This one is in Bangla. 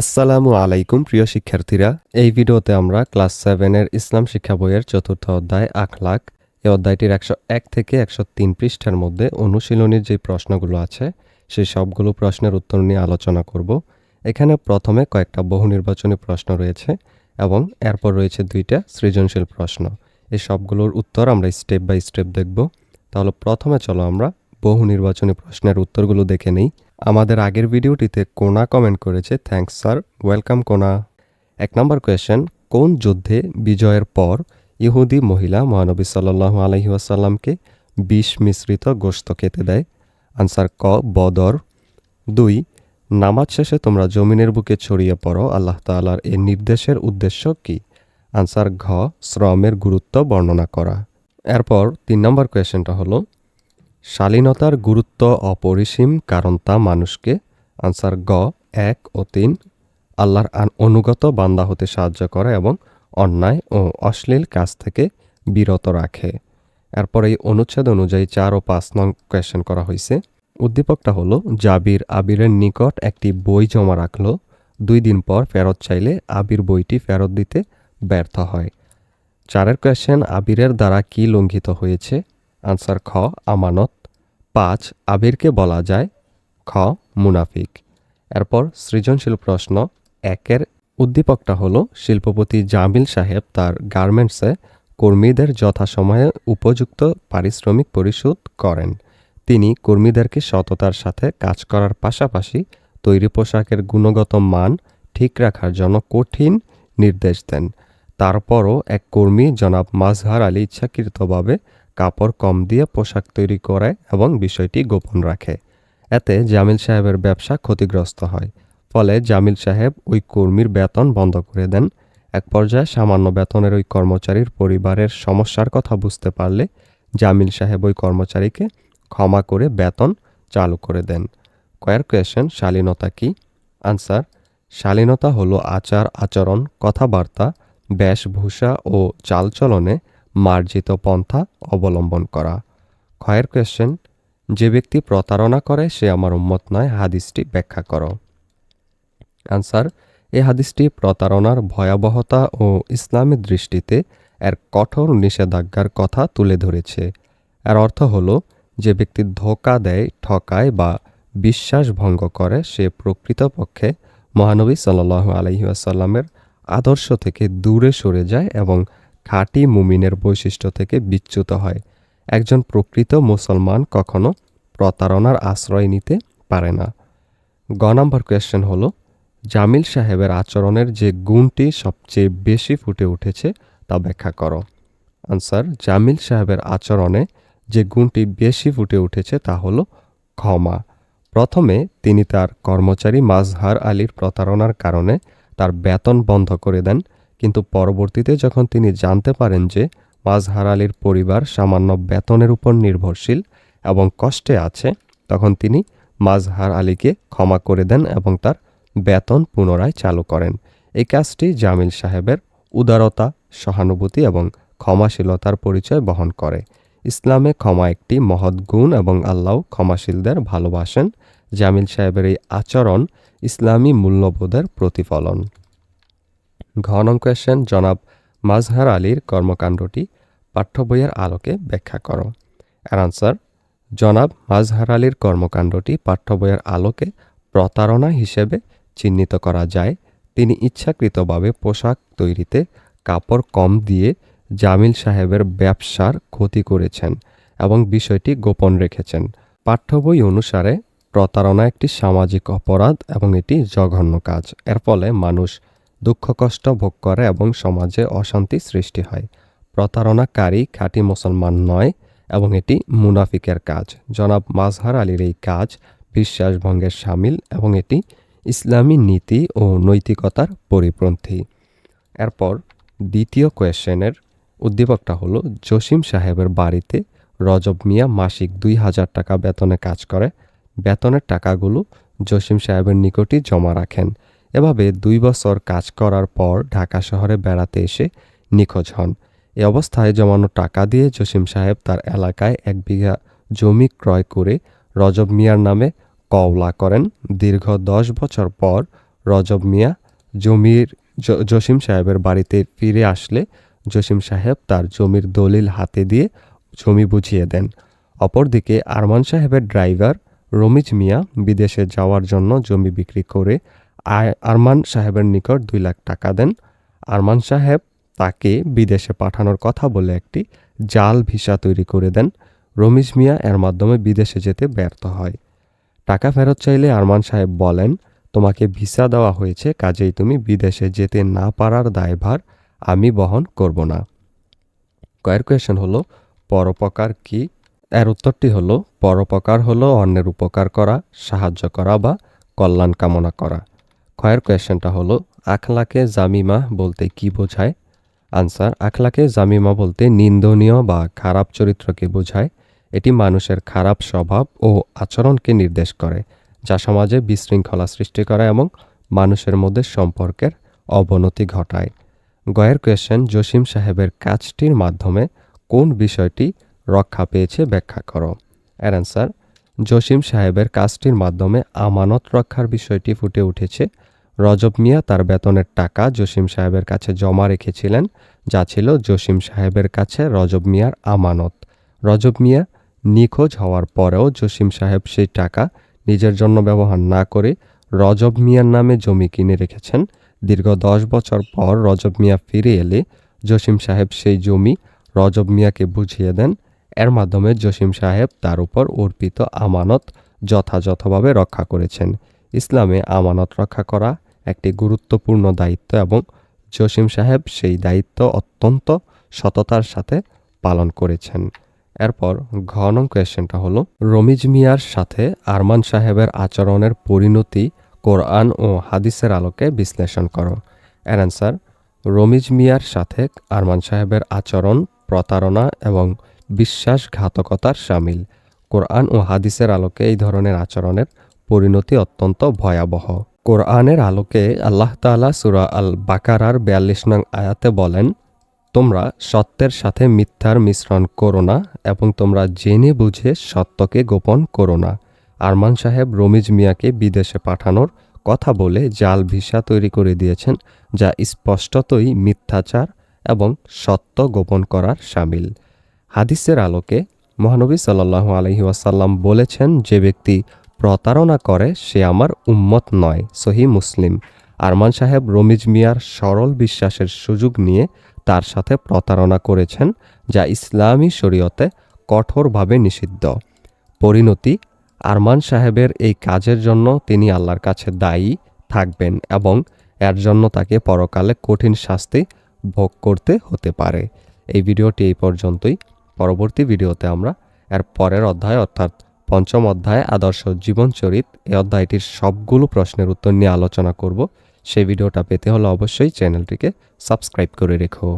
আসসালামু আলাইকুম, প্রিয় শিক্ষার্থীরা। এই ভিডিওতে আমরা ক্লাস সেভেনের ইসলাম শিক্ষা বইয়ের চতুর্থ অধ্যায়, আখলাক এই অধ্যায়টির একশো এক থেকে একশো তিন পৃষ্ঠার মধ্যে অনুশীলনীর যে প্রশ্নগুলো আছে, সেই সবগুলো প্রশ্নের উত্তর নিয়ে আলোচনা করব। এখানে প্রথমে কয়েকটা বহু নির্বাচনী প্রশ্ন রয়েছে এবং এরপর রয়েছে দুইটা সৃজনশীল প্রশ্ন। এই সবগুলোর উত্তর আমরা স্টেপ বাই স্টেপ দেখব। তাহলে প্রথমে চলো আমরা বহু নির্বাচনী প্রশ্নের উত্তরগুলো দেখে নেই। আমাদের আগের ভিডিওটিতে কোনা কমেন্ট করেছে থ্যাঙ্কস স্যার ওয়েলকাম কোনা। এক নম্বর কোয়েশ্চেন কোন যুদ্ধে বিজয়ের পর ইহুদি মহিলা মহানবী সাল্লাহ আলহি আসাল্লামকে বিষ মিশ্রিত গোশত খেতে দেয়? আনসার ক, বদর। দুই, নামাজ শেষে তোমরা জমিনের বুকে ছড়িয়ে পড়ো, আল্লাহ তাআলার এ নির্দেশের উদ্দেশ্য কি? আনসার ঘ, শ্রমের গুরুত্ব বর্ণনা করা। এরপর তিন নম্বর কোয়েশ্চেনটা হলো শালীনতার গুরুত্ব অপরিসীম কারণ তা মানুষকে, আনসার গ, এক ও তিন, আল্লাহর অনুগত বান্দা হতে সাহায্য করে এবং অন্যায় ও অশ্লীল কাজ থেকে বিরত রাখে। এরপর এই অনুচ্ছেদ অনুযায়ী চার ও পাঁচ নং কোয়েশ্চেন করা হয়েছে উদ্দীপকটা হলো, জাবির আবিরের নিকট একটি বই জমা রাখল, দুই দিন পর ফেরত চাইলে আবির বইটি ফেরত দিতে ব্যর্থ হয়। চারের কোয়েশ্চেন আবিরের দ্বারা কি লঙ্ঘিত হয়েছে? আনসার খ, আমানত পাঁচ আবিরকে বলা যায় খ, মুনাফিক। এরপর সৃজনশীল প্রশ্ন একের উদ্দীপকটা হলো শিল্পপতি জামিল সাহেব তার গার্মেন্টসে কর্মীদের যথাসময়ে উপযুক্ত পারিশ্রমিক পরিশোধ করেন। তিনি কর্মীদেরকে সততার সাথে কাজ করার পাশাপাশি তৈরি পোশাকের গুণগত মান ঠিক রাখার জন্য কঠিন নির্দেশ দেন। তারপরও এক কর্মী জনাব মাজহার আলী ইচ্ছাকৃতভাবে কাপড় কম দিয়ে পোশাক তৈরি করে এবং বিষয়টি গোপন রাখে। এতে জামিল সাহেবের ব্যবসা ক্ষতিগ্রস্ত হয়। ফলে জামিল সাহেব ওই কর্মীর বেতন বন্ধ করে দেন। এক পর্যায়ে সামান্য বেতনের ওই কর্মচারীর পরিবারের সমস্যার কথা বুঝতে পারলে জামিল সাহেব ওই কর্মচারীকে ক্ষমা করে বেতন চালু করে দেন। কয়ার কোয়েশন, শালীনতা কি? আনসার, শালীনতা হলো আচার, আচরণ, কথাবার্তা, বেশভূষা ও চালচলনে মার্জিত পন্থা অবলম্বন করা। ক্ষয়ের কোয়েশ্চেন যে ব্যক্তি প্রতারণা করে, সে আমার উম্মত নয়, হাদিসটি ব্যাখ্যা করো। আনসার এই হাদিসটি প্রতারণার ভয়াবহতা ও ইসলামের দৃষ্টিতে এর কঠোর নিষেধাজ্ঞার কথা তুলে ধরেছে। এর অর্থ হল, যে ব্যক্তি ধোকা দেয়, ঠকায় বা বিশ্বাস ভঙ্গ করে, সে প্রকৃতপক্ষে মহানবী সাল্লাহ আলহিউসাল্লামের আদর্শ থেকে দূরে সরে যায় এবং খাঁটি মুমিনের বৈশিষ্ট্য থেকে বিচ্যুত হয়। একজন প্রকৃত মুসলমান কখনো প্রতারণার আশ্রয় নিতে পারে না। গ নম্বর কোয়েশ্চেন হলো, জামিল সাহেবের আচরণের যে গুণটি সবচেয়ে বেশি ফুটে উঠেছে তা ব্যাখ্যা করো। আনসার, জামিল সাহেবের আচরণে যে গুণটি বেশি ফুটে উঠেছে তা হলো ক্ষমা। প্রথমে তিনি তার কর্মচারী মাজহার আলীর প্রতারণার কারণে তার বেতন বন্ধ করে দেন কিন্তু পরবর্তীতে যখন তিনি জানতে পারেন যে মাজহার আলীর পরিবার সামান্য বেতনের উপর নির্ভরশীল এবং কষ্টে আছে, তখন তিনি মাজহার আলীকে ক্ষমা করে দেন এবং তার বেতন পুনরায় চালু করেন। এই কাজটি জামিল সাহেবের উদারতা, সহানুভূতি এবং ক্ষমাশীলতার পরিচয় বহন করে। ইসলামে ক্ষমা একটি মহৎ গুণ এবং আল্লাহ ক্ষমাশীলদের ভালোবাসেন। জামিল সাহেবের এই আচরণ ইসলামী মূল্যবোধের প্রতিফলন। ঘ নং কোয়েশ্চেন, জনাব মাজহার আলীর কর্মকাণ্ডটি পাঠ্য বইয়ের আলোকে ব্যাখ্যা করো। এর আনসার জনাব মাজহার আলীর কর্মকাণ্ডটি পাঠ্য বইয়ের আলোকে প্রতারণা হিসেবে চিহ্নিত করা যায়। তিনি ইচ্ছাকৃতভাবে পোশাক তৈরিতে কাপড় কম দিয়ে জামিল সাহেবের ব্যবসার ক্ষতি করেছেন এবং বিষয়টি গোপন রেখেছেন। পাঠ্য বই অনুসারে প্রতারণা একটি সামাজিক অপরাধ এবং এটি জঘন্য কাজ। এর ফলে মানুষ দুঃখ কষ্ট ভোগ করে এবং সমাজে অশান্তি সৃষ্টি হয়। প্রতারণাকারী খাঁটি মুসলমান নয় এবং এটি মুনাফিকের কাজ। জনাব মাজহার আলীর এই কাজ বিশ্বাসভঙ্গের সামিল এবং এটি ইসলামী নীতি ও নৈতিকতার পরিপন্থী। এরপর দ্বিতীয় কোয়েশ্চেনের উদ্দীপকটা হলো, জসিম সাহেবের বাড়িতে রজব মিয়া মাসিক দুই হাজার টাকা বেতনে কাজ করে। বেতনের টাকাগুলো জসিম সাহেবের নিকটই জমা রাখেন। এভাবে দুই বছর কাজ করার পর ঢাকা শহরে বেড়াতে এসে নিখোঁজ হন। এ অবস্থায় জমানো টাকা দিয়ে জসিম সাহেব তার এলাকায় এক বিঘা জমি ক্রয় করে রজব মিয়ার নামে কওলা করেন। দীর্ঘ দশ বছর পর রজব মিয়া জমির জসিম সাহেবের বাড়িতে ফিরে আসলে জসিম সাহেব তার জমির দলিল হাতে দিয়ে জমি বুঝিয়ে দেন। অপরদিকে আরমান সাহেবের ড্রাইভার রমিজ মিয়া বিদেশে যাওয়ার জন্য জমি বিক্রি করে আরমান সাহেবের নিকট দুই লাখ টাকা দেন। আরমান সাহেব তাকে বিদেশে পাঠানোর কথা বলে একটি জাল ভিসা তৈরি করে দেন। রমিজ মিয়া এর মাধ্যমে বিদেশে যেতে ব্যর্থ হয়। টাকা ফেরত চাইলে আরমান সাহেব বলেন, তোমাকে ভিসা দেওয়া হয়েছে, কাজেই তুমি বিদেশে যেতে না পারার দায়ভার আমি বহন করব না। কয়ের কোয়েশন হলো, পরোপকার কি? এর উত্তরটি হলো, পরোপকার হলো অন্যের উপকার করা, সাহায্য করা বা কল্যাণ কামনা করা। ক্ষয়ের কোয়েশনটা হলো, আখলাকে জামিমা বলতে কি বোঝায়? আনসার আখলাকে জামিমা বলতে নিন্দনীয় বা খারাপ চরিত্রকে বোঝায়। এটি মানুষের খারাপ স্বভাব ও আচরণকে নির্দেশ করে, যা সমাজে বিশৃঙ্খলা সৃষ্টি করে এবং মানুষের মধ্যে সম্পর্কের অবনতি ঘটায়। গয়ের কোয়েশ্চেন জসিম সাহেবের কাজটির মাধ্যমে কোন বিষয়টি রক্ষা পেয়েছে ব্যাখ্যা করো? এর অ্যান্সার জসিম সাহেবের কাজটির মাধ্যমে আমানত রক্ষার বিষয়টি ফুটে উঠেছে রজব মিয়া তার বেতনের টাকা জসিম সাহেবের কাছে জমা রেখেছিলেন, যা ছিল জসিম সাহেবের কাছে রজব মিয়ার আমানত। রজব মিয়া নিখোঁজ হওয়ার পরেও জসিম সাহেব সেই টাকা নিজের জন্য ব্যবহার না করে রজব মিয়ার নামে জমি কিনে রেখেছেন। দীর্ঘ দশ বছর পর রজব মিয়া ফিরে এলে জসিম সাহেব সেই জমি রজব মিয়াকে বুঝিয়ে দেন। এর মাধ্যমে জসিম সাহেব তার উপর অর্পিত আমানত যথাযথভাবে রক্ষা করেছেন। ইসলামে আমানত রক্ষা করা একটি গুরুত্বপূর্ণ দায়িত্ব এবং জসিম সাহেব সেই দায়িত্ব অত্যন্ত সততার সাথে পালন করেছেন। এরপর ঘ নং কোয়েশ্চেনটা হলো, রমিজ মিয়ার সাথে আরমান সাহেবের আচরণের পরিণতি কোরআন ও হাদিসের আলোকে বিশ্লেষণ করো। এর অ্যান্সার রমিজ মিয়ার সাথে আরমান সাহেবের আচরণ, প্রতারণা এবং বিশ্বাসঘাতকতার সামিল। কোরআন ও হাদিসের আলোকে এই ধরনের আচরণের পরিণতি অত্যন্ত ভয়াবহ। কোরআনের আলোকে আল্লাহ তাআলা সুরা আল বাকারার বিয়াল্লিশ নং আয়াতে বলেন, তোমরা সত্যের সাথে মিথ্যার মিশ্রণ করো না এবং তোমরা জেনে বুঝে সত্যকে গোপন করো না। আরমান সাহেব রমিজ মিয়াকে বিদেশে পাঠানোর কথা বলে জাল ভিসা তৈরি করে দিয়েছেন, যা স্পষ্টতই মিথ্যাচার এবং সত্য গোপন করার সামিল। হাদিসের আলোকে মহানবী সাল্লাল্লাহু আলহি ওয়াসাল্লাম বলেছেন, যে ব্যক্তি প্রতারণা করে সে আমার উম্মত নয়, সহি মুসলিম। আরমান সাহেব রমিজ মিয়ার সরল বিশ্বাসের সুযোগ নিয়ে তার সাথে প্রতারণা করেছেন, যা ইসলামী শরীয়তে কঠোরভাবে নিষিদ্ধ। পরিণতি, আরমান সাহেবের এই কাজের জন্য তিনি আল্লাহর কাছে দায়ী থাকবেন এবং এর জন্য তাকে পরকালে কঠিন শাস্তি ভোগ করতে হতে পারে। এই ভিডিওটি এই পর্যন্তই। পরবর্তী ভিডিওতে আমরা এর পরের অধ্যায় অর্থাৎ পঞ্চম অধ্যায় আদর্শ জীবনচরিত এই অধ্যায়টির সবগুলো প্রশ্নের উত্তর নিয়ে আলোচনা করব। সেই ভিডিওটা পেতে হলে অবশ্যই চ্যানেলটিকে সাবস্ক্রাইব করে রেখো।